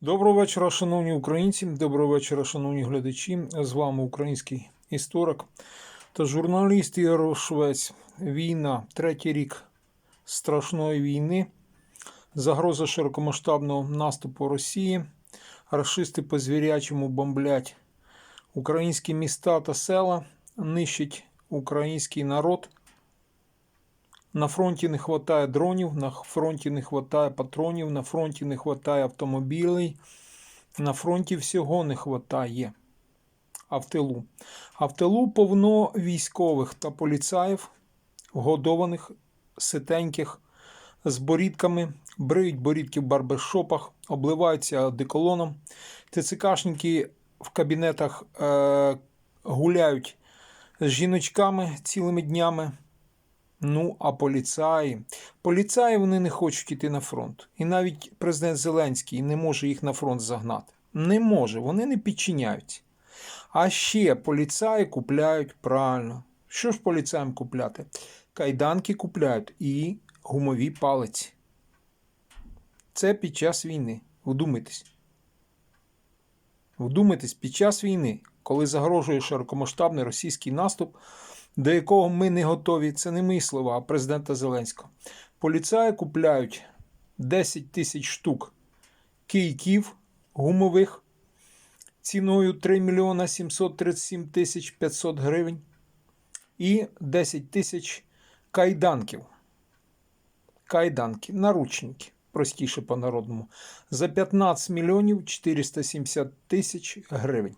Доброго вечора, шановні українці. Доброго вечора, шановні глядачі. З вами український історик та журналіст Ігор Швець. Війна, третій рік страшної війни, загроза широкомасштабного наступу Росії. Рашисти по звірячому бомблять українські міста та села, нищать український народ. На фронті не вистачає дронів, на фронті не вистачає патронів, на фронті не вистачає автомобілей, на фронті всього не вистачає. А в тилу. А в тилу повно військових та поліцаїв, годованих, ситеньких, з борідками, бриють борідки в барбершопах, обливаються деколоном. ТЦКшники в кабінетах е- гуляють з жіночками цілими днями. Ну, а поліцаї. Поліцаї вони не хочуть йти на фронт. І навіть президент Зеленський не може їх на фронт загнати. Не може, вони не підчиняються. А ще поліцаї купляють правильно. Що ж поліцаям купляти? Кайданки купляють і гумові палиці. Це під час війни. Вдумайтесь. Вдумайтесь, під час війни, коли загрожує широкомасштабний російський наступ, до якого ми не готові, це не мої слова, а президента Зеленського. Поліцаї купляють 10 тисяч штук кийків гумових ціною 3 мільйона 737 тисяч 500 гривень і 10 тисяч кайданків. Кайданки, наручники, простіше по-народному, за 15 мільйонів 470 тисяч гривень.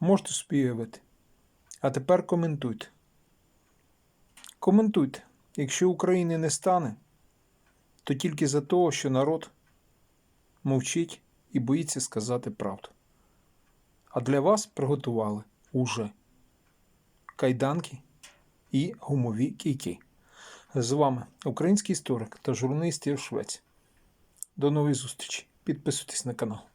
Можете собі уявити. А тепер коментуйте. Коментуйте. Якщо України не стане, то тільки за того, що народ мовчить і боїться сказати правду. А для вас приготували уже кайданки і гумові кійки. З вами український історик та журналіст Єв Швець. До нової зустрічі. Підписуйтесь на канал.